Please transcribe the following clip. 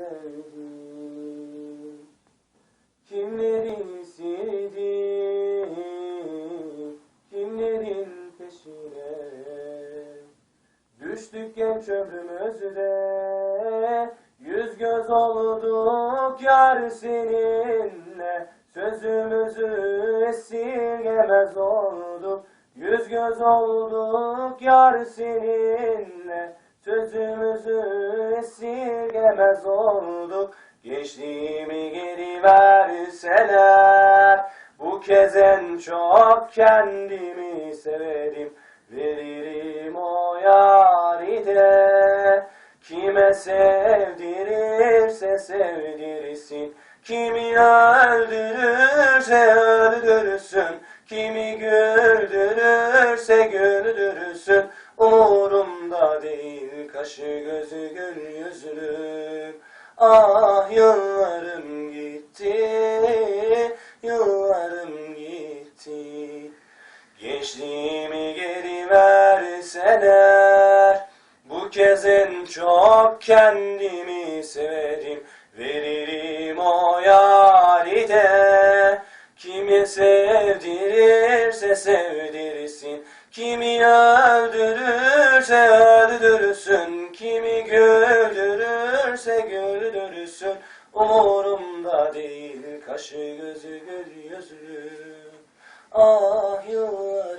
sevdim Kimlerin sildi Kimlerin peşine? Düştük genç ömrümüzde Yüz göz olduk yar seninle. Sözümüzü esirgemez olduk Yüz göz olduk yar seninle. Sözümüzü esirgemez olduk Gençliğimi geri verseler Bu kez en çok kendimi severim. Veririm o yari de Kime sevdirirse sevdirsin. Kimi öldürürse öldürsün Kimi güldürürse güldürsün Umurumda değil kaşı gözü gül yüzlüm Ah yıllarım gitti Yıllarım gitti. Gençliğimi geri verseler Bu kez en çok kendimi severim. Veririm Sevdirirse sevdirsin Kimi öldürürse öldürsün Kimi güldürürse güldürsün Umurumda değil kaşı gözü gül yüzlüm Ah yıllarım